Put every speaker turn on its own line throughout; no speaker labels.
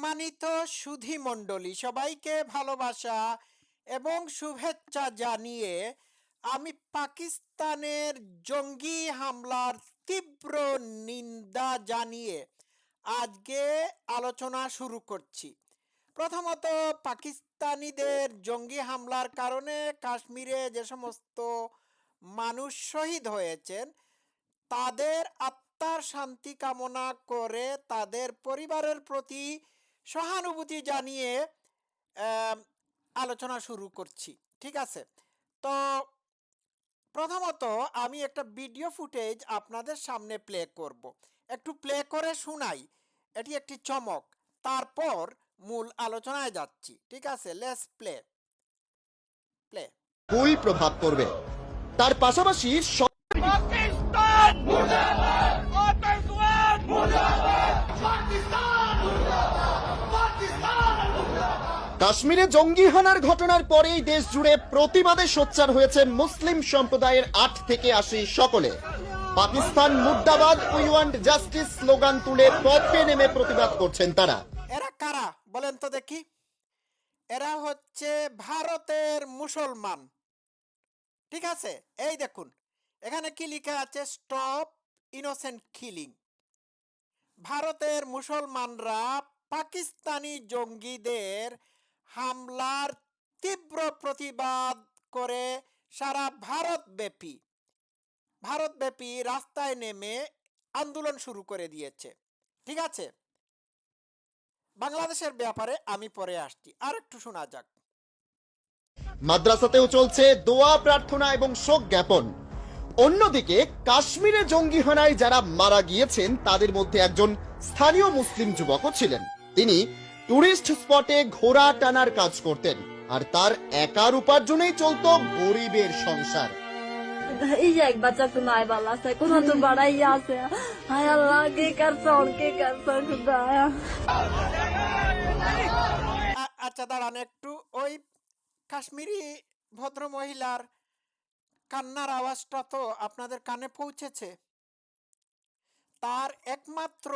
সম্মানিত সুধী মণ্ডলী সবাইকে ভালোবাসা এবং শুভেচ্ছা জানিয়ে আমি পাকিস্তানের জঙ্গি হামলার তীব্র নিন্দা জানিয়ে আজকে আলোচনা শুরু করছি। প্রথমত, পাকিস্তানিদের জঙ্গি হামলার কারণে কাশ্মীরে যে সমস্ত মানুষ শহীদ হয়েছেন, তাদের আত্মার শান্তি কামনা করে তাদের পরিবারের প্রতি সহানুভূতি জানিয়ে আলোচনা শুরু করছি ঠিক আছে? তো প্রথমত আমি একটা ভিডিও ফুটেজ আপনাদের সামনে প্লে করব। একটু প্লে করে শোনাই এটি একটি চমক তারপর মূল আলোচনায় যাচ্ছি ঠিক আছে? লেস প্লে প্লে
কুই প্রভাব পড়বে। তার পাশাপাশি
পাকিস্তান
কাশ্মীরে জঙ্গি হানার ঘটনার পরেই দেশ জুড়ে প্রতিবাদে সোচ্চার হয়েছেন মুসলিম সম্প্রদায়ের আট থেকে আশি সকলে। পাকিস্তান মুর্দাবাদ উই ওয়ান্ট জাস্টিস স্লোগান তুলে পথে নেমে প্রতিবাদ করছেন তারা।
এরা কারা? বলেন তো দেখি। এরা হচ্ছে ভারতের মুসলমান। ঠিক আছে? এই দেখুন। এখানে কি লেখা আছে? Stop innocent killing. ভারতের মুসলমানরা পাকিস্তানি জঙ্গিদের হামলার তীব্র প্রতিবাদ করে সারা ভারতব্যাপী ভারতব্যাপী রাস্তায় নেমে আন্দোলন শুরু করে দিয়েছে। ঠিক আছে? বাংলাদেশের ব্যাপারে আমি পরে আসছি। আর একটু শোনা যাক।
মাদ্রাসাতেও চলছে দোয়া, প্রার্থনা এবং শোক জ্ঞাপন। অন্যদিকে কাশ্মীরে জঙ্গি হানায় যারা মারা গিয়েছেন, তাদের মধ্যে একজন স্থানীয় মুসলিম যুবকও ছিলেন। তিনি টুরিস্ট স্পটে ঘোড়া টানার কাজ করতেন আর তার একার উপার্জনেই চলতো গরিবের সংসার।
এই এক বাচ্চা তো বালা আছে কোন তো বাড়াই আছে। হায় আল্লাহ কে করছ কে করছ খুদা
আচ্ছা দাঁড়ান একটু ওই কাশ্মীরি ভদ্র মহিলার কান্নার আওয়াজটা তো আপনাদের কানে পৌঁছেছে। তার একমাত্র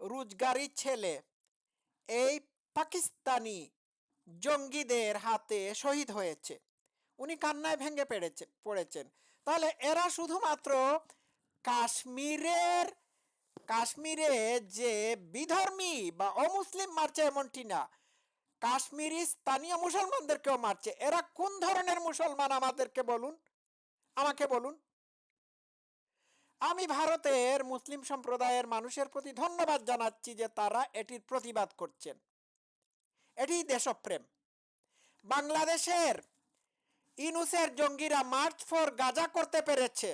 রোজগারি ছেলে। এই পাকিস্তানি জঙ্গিদের হাতে শহীদ হয়েছে। উনি কান্নায় ভেঙে পড়েছে পড়েছেন। তাহলে এরা শুধুমাত্র কাশ্মীরের, কাশ্মীরে যে বিধর্মী বা অমুসলিম মারছে এমনটি না, কাশ্মীরি স্থানীয় মুসলমানদেরকেও মারছে। এরা কোন ধরনের মুসলমান আমাদেরকে বলুন? আমাকে বলুন। আমি ভারতের মুসলিম সম্প্রদায়ের মানুষের প্রতি ধন্যবাদ জানাচ্ছি যে তারা এটির প্রতিবাদ করছেন। এটি দেশপ্রেম। বাংলাদেশের ইনুসের জঙ্গিরা মার্চ ফর গাজা করতে পেরেছে।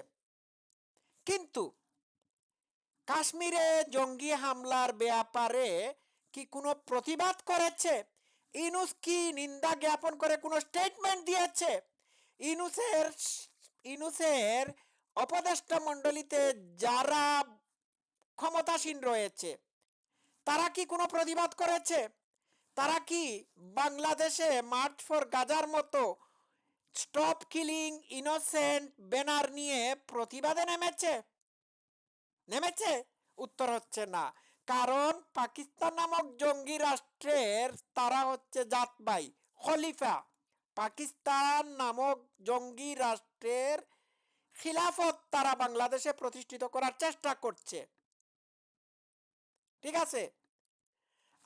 কিন্তু কাশ্মীরে জঙ্গি হামলার ব্যাপারে কি কোনো প্রতিবাদ করেছে? ইনুস কি নিন্দা জ্ঞাপন করে কোনো স্টেটমেন্ট দিয়েছে? ইনুসের ইনুসের অপদেষ্টা মণ্ডলীতে যারা ক্ষমতাসীন রয়েছে, তারা কি কোনো প্রতিবাদ করেছে? তারা কি বাংলাদেশে মার্চ ফর গাজার মতো স্টপ কিলিং ইনোসেন্ট ব্যানার নিয়ে প্রতিবাদে নেমেছে? নেমেছে? উত্তর হচ্ছে না। কারণ পাকিস্তান নামক জঙ্গি রাষ্ট্রের তারা হচ্ছে জাতবাই খলিফা। পাকিস্তান নামক জঙ্গি রাষ্ট্রের খিলাফত তারা বাংলাদেশে প্রতিষ্ঠিত করার চেষ্টা করছে। ঠিক আছে?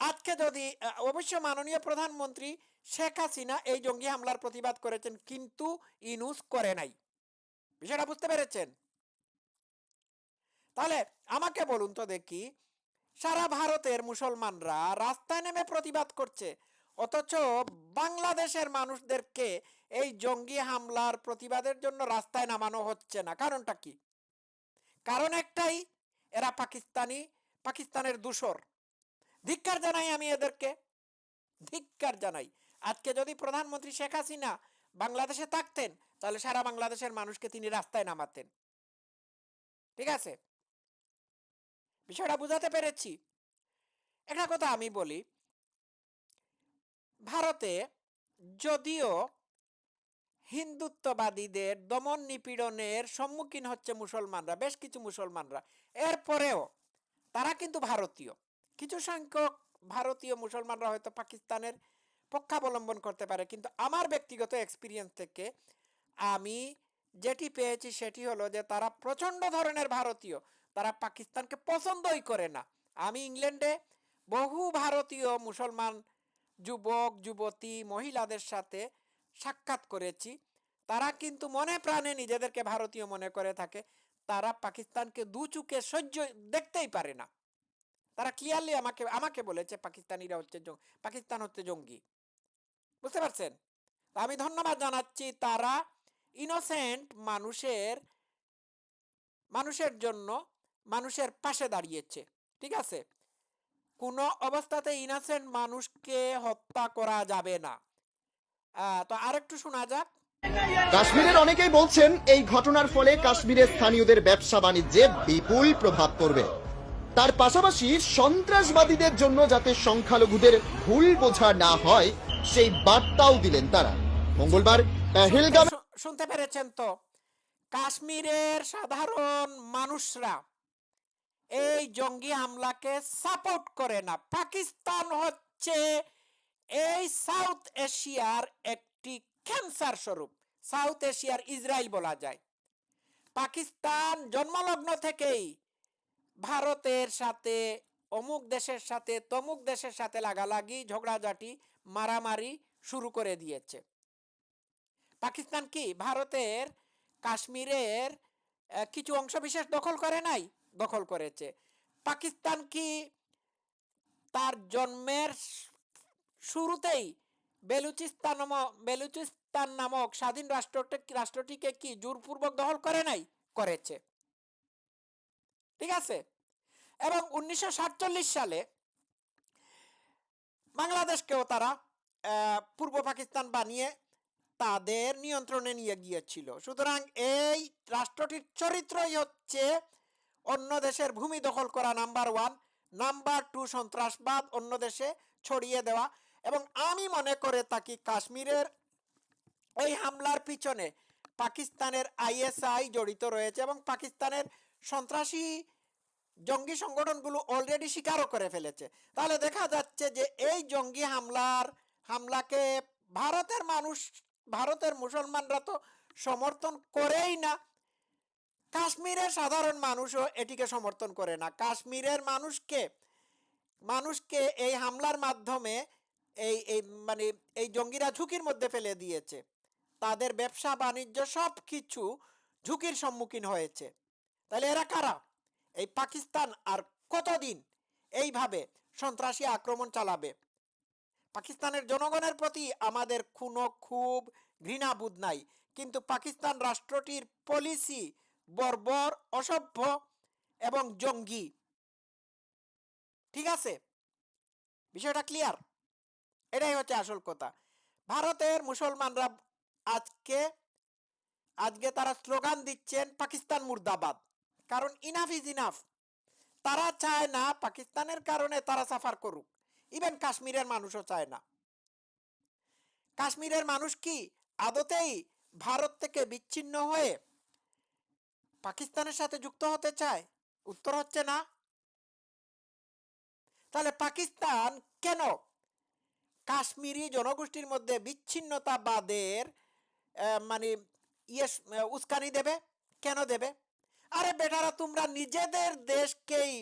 আজকে যদি অবশ্য মাননীয় প্রধানমন্ত্রী শেখ হাসিনা এই জঙ্গি হামলার প্রতিবাদ করেছেন, কিন্তু ইনুস করে নাই। বিষয়টা বুঝতে পেরেছেন? তাহলে আমাকে বলুন তো দেখি, সারা ভারতের মুসলমানরা রাস্তায় নেমে প্রতিবাদ করছে। অথচ বাংলাদেশের মানুষদেরকে এই জঙ্গি হামলার প্রতিবাদের জন্য রাস্তায় নামানো হচ্ছে না। কারণটা কি? কারণ একটাই, এরা পাকিস্তানি, পাকিস্তানের দূষর। ধিক্কার জানাই আমি এদেরকে। ধিক্কার জানাই। আজকে যদি প্রধানমন্ত্রী শেখ হাসিনা বাংলাদেশে থাকতেন, তাহলে সারা বাংলাদেশের মানুষকে তিনি রাস্তায় নামাতেন। ঠিক আছে? বিষয়টা বুঝাতে পেরেছি। একটা কথা আমি বলি ভারতে যদিও হিন্দুত্ববাদীদের দমন নিপীড়নের সম্মুখীন হচ্ছে মুসলমানরা, বেশ কিছু মুসলমানরা, এরপরেও তারা কিন্তু ভারতীয়। কিছু সংখ্যক ভারতীয় মুসলমানরা হয়তো পাকিস্তানের পক্ষাবলম্বন করতে পারে, কিন্তু আমার ব্যক্তিগত এক্সপিরিয়েন্স থেকে আমি যেটি পেয়েছি সেটি হলো যে তারা প্রচণ্ড ধরনের ভারতীয়, তারা পাকিস্তানকে পছন্দই করে না। আমি ইংল্যান্ডে বহু ভারতীয় মুসলমান যুবক, যুবতী, মহিলাদের সাথে সাক্ষাৎ করেছি। তারা কিন্তু মনে প্রাণে নিজেদেরকে ভারতীয় মনে করে থাকে। তারা পাকিস্তানকে দু চুকে সহ্য দেখতেই পারে না। তারা ক্লিয়ারলি আমাকে আমাকে বলেছে, পাকিস্তানিরা হচ্ছে পাকিস্তান হচ্ছে জঙ্গি। বুঝতে পারছেন? আমি ধন্যবাদ জানাচ্ছি তারা ইনোসেন্ট মানুষের মানুষের জন্য মানুষের পাশে দাঁড়িয়েছে। ঠিক আছে? কোনো অবস্থাতে ইনোসেন্ট মানুষকে হত্যা করা যাবে না। তো আরেকটু শোনা যাক।
কাশ্মীরের অনেকেই বলছেন এই ঘটনার ফলে কাশ্মীরের স্থানীয়দের ব্যবসা বাণিজ্যে বিপুল প্রভাব পড়বে। তার পাশাপাশি সন্ত্রাসবাদীদের জন্য যাতে সংখ্যালঘুদের ভুল বোঝা না হয় সেই বার্তাও দিলেন তারা। মঙ্গলবার পেহেলগাম
শুনতে পেরেছেন তো? কাশ্মীরের সাধারণ মানুষরা এই জঙ্গি হামলাকে সাপোর্ট করে না। পাকিস্তান হচ্ছে এই সাউথ এশিয়ার একটি ক্যান্সার স্বরূপ। সাউথ এশিয়ার ইসরায়েল বলা যায়। পাকিস্তান জন্মলগ্ন থেকেই ভারতের সাথে, অমুক দেশের সাথে, তমুক দেশের সাথে লাগালাগি, ঝগড়াঝাটি, মারামারি শুরু করে দিয়েছে। পাকিস্তান কি ভারতের কাশ্মীরের কিছু অংশ বিশেষ দখল করে নাই? দখল করেছে। পাকিস্তান কি তার জন্মের শুরুতেই বেলুচিস্তান বেলুচিস্তান নামক স্বাধীন রাষ্ট্রটি, রাষ্ট্রটিকে কি জোরপূর্বক দখল করে নাই? করেছে। ঠিক আছে? এবং উনিশশো সাতচল্লিশ সালে বাংলাদেশকেও তারা পূর্ব পাকিস্তান বানিয়ে তাদের নিয়ন্ত্রণে নিয়ে গিয়েছিল। সুতরাং এই রাষ্ট্রটির চরিত্রই হচ্ছে অন্য দেশের ভূমি দখল করা নাম্বার ওয়ান, নাম্বার টু সন্ত্রাসবাদ অন্য দেশে ছড়িয়ে দেওয়া এবং আমি মনে করে থাকি কাশ্মীরের ওই হামলার পিছনে পাকিস্তানের আইএসআই জড়িত রয়েছে এবং পাকিস্তানের সন্ত্রাসী জঙ্গি সংগঠনগুলো অলরেডি স্বীকারও করে ফেলেছে। তাহলে দেখা যাচ্ছে যে এই জঙ্গি হামলার, হামলাকে ভারতের মানুষ, ভারতের মুসলমানরা তো সমর্থন করেই না। কাশ্মীরের সাধারণ মানুষও এটিকে সমর্থন করে না। কাশ্মীরের মানুষকে মানুষকে এই হামলার মাধ্যমে এই এই মানে এই জঙ্গিরা ঝুঁকির মধ্যে ফেলে দিয়েছে। তাদের ব্যবসা, বাণিজ্য সব কিছু ঝুঁকির সম্মুখীন হয়েছে। তাহলে এরা কারা? এই পাকিস্তান আর কতদিন এইভাবে সন্ত্রাসী আক্রমণ চালাবে? পাকিস্তানের জনগণের প্রতি আমাদের কোনো খুব ঘৃণাবোধ নাই। কিন্তু পাকিস্তান রাষ্ট্রটির পলিসি বর্বর, অসভ্য এবং জঙ্গি। ঠিক আছে? বিষয়টা ক্লিয়ার এটাই হচ্ছে আসল কথা। ভারতের মুসলমানরা আজকে আজকে তারা স্লোগান দিচ্ছেন পাকিস্তান মুর্দাবাদ। কারণ ইনাফ ইজ ইনাফ তারা চায় না পাকিস্তানের কারণে তারা সাফার করুক। ইভেন কাশ্মীরের মানুষও চায় না। কাশ্মীরের মানুষ কি আদতেই ভারত থেকে বিচ্ছিন্ন হয়ে পাকিস্তানের সাথে যুক্ত হতে চায়? উত্তর হচ্ছে না। তাহলে পাকিস্তান কেন? কাশ্মীরি জনগোষ্ঠীর মধ্যে বিচ্ছিন্নতাবাদের মানে ইয়ে উস্কানি দেবে? কেন দেবে? আরে বেটারা, তোমরা নিজেদের দেশকেই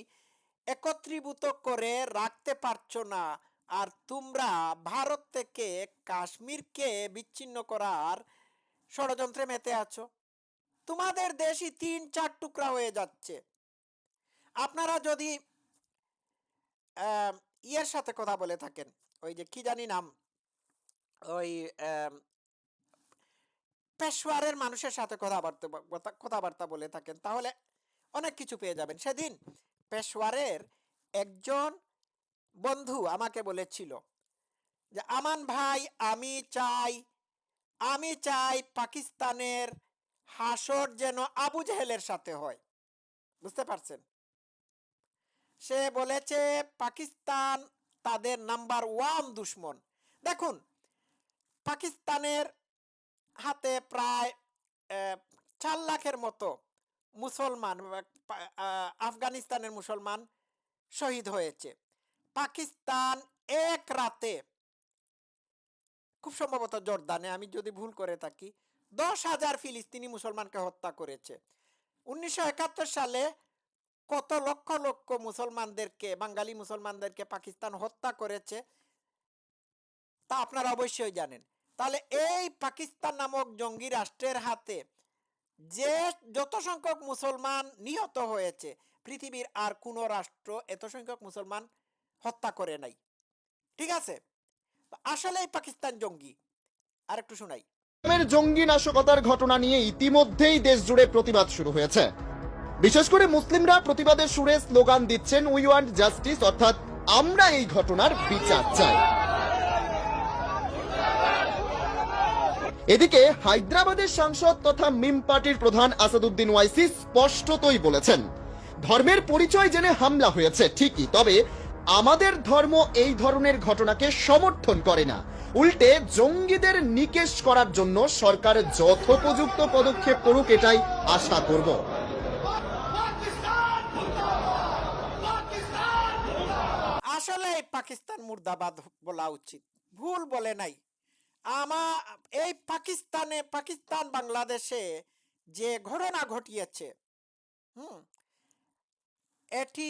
একত্রীভূত করে রাখতে পারছ না। আর তোমরা ভারত থেকে কাশ্মীরকে বিচ্ছিন্ন করার ষড়যন্ত্রে মেতে আছো। তোমাদের দেশই তিন চার টুকরা হয়ে যাচ্ছে। আপনারা যদি ইয়ের সাথে কথা বলে থাকেন, ওই যে কি জানি নাম, ওই পেশোয়ারের মানুষের সাথে কথাবার্তা, কথা- কথাবার্তা বলে থাকেন, তাহলে অনেক কিছু পেয়ে যাবেন। সেদিন পেশোয়ারের একজন বন্ধু আমাকে বলেছিল যে, আমান ভাই, আমি চাই আমি চাই পাকিস্তানের হাসর যেন আবু জাহেলের সাথে হয়। বুঝতে পারছেন? সে বলেছে, পাকিস্তান তাদের নাম্বার ওয়ান দুশ্মন। দেখুন, পাকিস্তানের হাতে প্রায় চার লাখের মতো মুসলমান আফগানিস্তানের মুসলমান শহীদ হয়েছে। পাকিস্তান এক রাতে, খুব সম্ভবত জর্দানে, আমি যদি ভুল করে থাকি দশ হাজার ফিলিস্তিনি মুসলমানকে হত্যা করেছে। উনিশশো একাত্তর সালে কত লক্ষ লক্ষ মুসলমানদেরকে, বাঙালি মুসলমানদেরকে পাকিস্তান হত্যা করেছে, তা আপনারা অবশ্যই জানেন। তাহলে এই পাকিস্তান নামক জঙ্গি রাষ্ট্রের হাতে যে যত সংখ্যক মুসলমান নিহত হয়েছে, পৃথিবীর আর কোনো রাষ্ট্র এত সংখ্যক মুসলমান হত্যা করে নাই। ঠিক আছে? তো আসলেই পাকিস্তান জঙ্গি। আর একটু শোনাই।
জঙ্গি নাশকতার ঘটনা নিয়ে ইতিমধ্যেই দেশ জুড়ে প্রতিবাদ শুরু হয়েছে। বিশেষ করে মুসলিমরা প্রতিবাদের সুরে স্লোগান দিচ্ছেন উই ওয়ান্ট জাস্টিস, অর্থাৎ আমরা এই ঘটনার বিচার চাই। এদিকে হায়দ্রাবাদের সাংসদ তথা মিম পার্টির প্রধান আসাদুদ্দিন ওয়াইসি স্পষ্টতই বলেছেন, ধর্মের পরিচয় জেনে হামলা হয়েছে ঠিকই, তবে আমাদের ধর্ম এই ধরনের ঘটনাকে সমর্থন করে না। উল্টে জঙ্গিদের নিকেশ করার জন্য সরকার যথোপযুক্ত পদক্ষেপ করুক এটাই আশা করব!
আসলে পাকিস্তান মুর্দাবাদ বলা উচিত। ভুল বলে নাই। আমা, এই পাকিস্তানে, পাকিস্তান বাংলাদেশে যে ঘটনা ঘটিয়েছে, হুম, এটি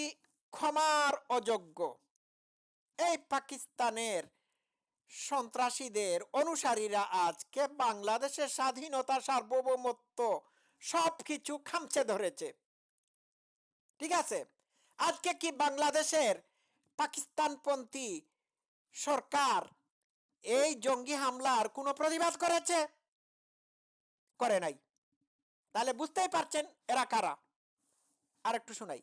ক্ষমার অযোগ্য। এই পাকিস্তানের সন্ত্রাসীদের অনুসারীরা আজকে বাংলাদেশের স্বাধীনতা, সার্বভৌমত্ব সবকিছু খামছে ধরেছে। ঠিক আছে? আজকে কি বাংলাদেশের পাকিস্তানপন্থী সরকার এই জঙ্গি হামলার কোনো প্রতিবাদ করেছে? করে নাই। তাহলে বুঝতেই পারছেন এরা কারা? আর একটু শোনাই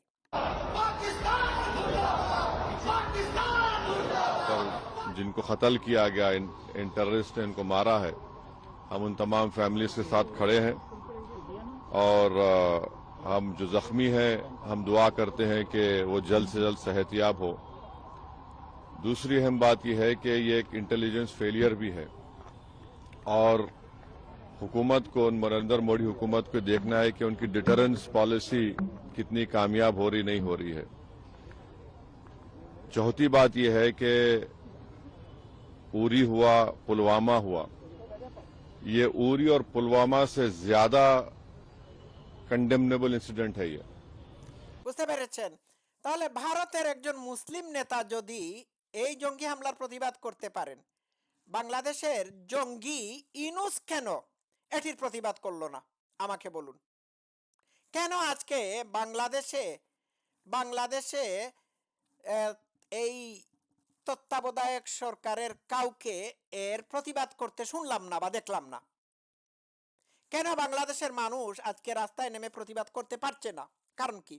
جن کو قتل کیا گیا، ان ٹررسٹ نے ان کو مارا ہے۔ ہم ان تمام فیملیز کے ساتھ کھڑے ہیں۔ اور ہم جو زخمی ہیں، ہم دعا کرتے ہیں کہ وہ جلد سے جلد صحت یاب ہو۔ دوسری اہم بات یہ ہے کہ یہ ایک انٹیلیجنس فیلئر بھی ہے۔ اور حکومت کو، نریندر موڈی حکومت کو دیکھنا ہے کہ ان کی ڈیٹرنس پالیسی کتنی کامیاب ہو رہی، نہیں ہو رہی ہے۔ چوتھی بات یہ ہے کہ उरी हुआ पुलवामा हुआ ये उरी और पुलवामा से ज्यादा कंडेमनेबल इंसिडेंट है ये
বুঝতে পেরেছেন তাহলে ভারতের একজন মুসলিম নেতা যদি এই জঙ্গি হামলার প্রতিবাদ করতে পারেন বাংলাদেশের জঙ্গি ইনুস কেন এটির প্রতিবাদ করলো না আমাকে বলুন কেন আজকে বাংলাদেশে বাংলাদেশে আহ, এই তত্ত্বাবধায়ক সরকারের কাউকে এর প্রতিবাদ করতে শুনলাম না বা দেখলাম না। কেন বাংলাদেশের মানুষ আজকে রাস্তায় নেমে প্রতিবাদ করতে পারছে না? কারণ কি?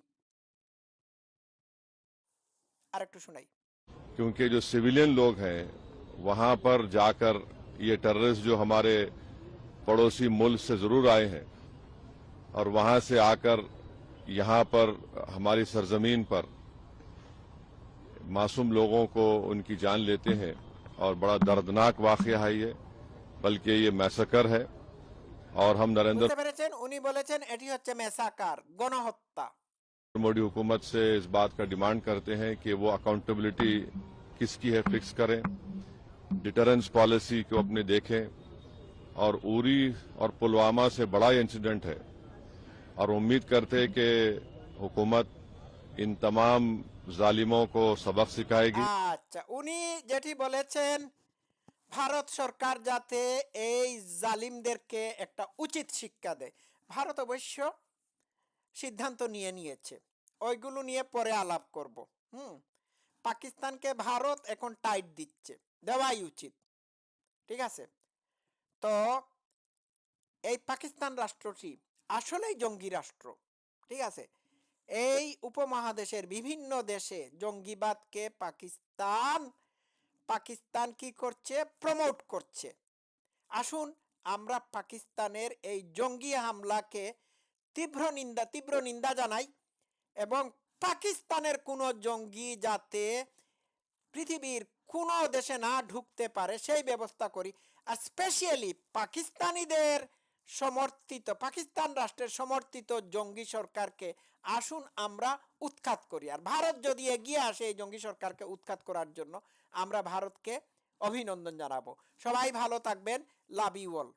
আর একটু শুনাই।
کیونکہ جو سویلین لوگ ہیں وہاں پر جا کر یہ ٹیررسٹ جو ہمارے پڑوسی ملک سے ضرور آئے ہیں اور وہاں سے آ کر یہاں پر ہماری سرزمین پر معصوم لوگوں کو ان کی جان لیتے ہیں اور بڑا دردناک واقعہ ہے یہ بلکہ یہ میسکر ہے۔
اور ہم نریندر موڈی حکومت سے اس بات
کا ڈیمانڈ کرتے ہیں کہ وہ اکاؤنٹیبلٹی کس کی ہے فکس کریں ڈٹرنس پالیسی کو اپنے دیکھیں۔ اور اوری اور پلوامہ سے بڑا انسیڈنٹ ہے۔ اور امید کرتے کہ حکومت ان تمام हैं कि हुकूमत इन तमाम जालिमों को सबक सिखाएगी
আচ্ছা উনি যেটি বলেছেন ভারত সরকার যাতে এই জালিমদেরকে একটা উচিত শিক্ষা দেয় ভারত অবশ্য সিদ্ধান্ত নিয়ে নিয়েছে ওইগুলো নিয়ে পরে আলাপ করব হুম পাকিস্তানকে ভারত এখন টাইট দিচ্ছে দেওয়াই উচিত ঠিক আছে তো এই পাকিস্তান রাষ্ট্রটি আসলেই জঙ্গি রাষ্ট্র ঠিক আছে এই উপমহাদেশের বিভিন্ন দেশে জঙ্গিবাদকে পাকিস্তান পাকিস্তান কি করছে? প্রমোট করছে। আসুন আমরা পাকিস্তানের এই জঙ্গি হামলাকে তীব্র নিন্দা তীব্র নিন্দা জানাই এবং পাকিস্তানের কোনো জঙ্গি যাতে পৃথিবীর কোনো দেশে না ঢুকতে পারে সেই ব্যবস্থা করি। আর স্পেশালি পাকিস্তানিদের সমর্থিত, পাকিস্তান রাষ্ট্রের সমর্থিত জঙ্গি সরকারকে আসুন আমরা উৎখাত করি। আর ভারত যদি এগিয়ে আসে এই জঙ্গি সরকারকে উৎখাত করার জন্য, আমরা ভারতকে অভিনন্দন জানাব। সবাই ভালো থাকবেন। Love you all.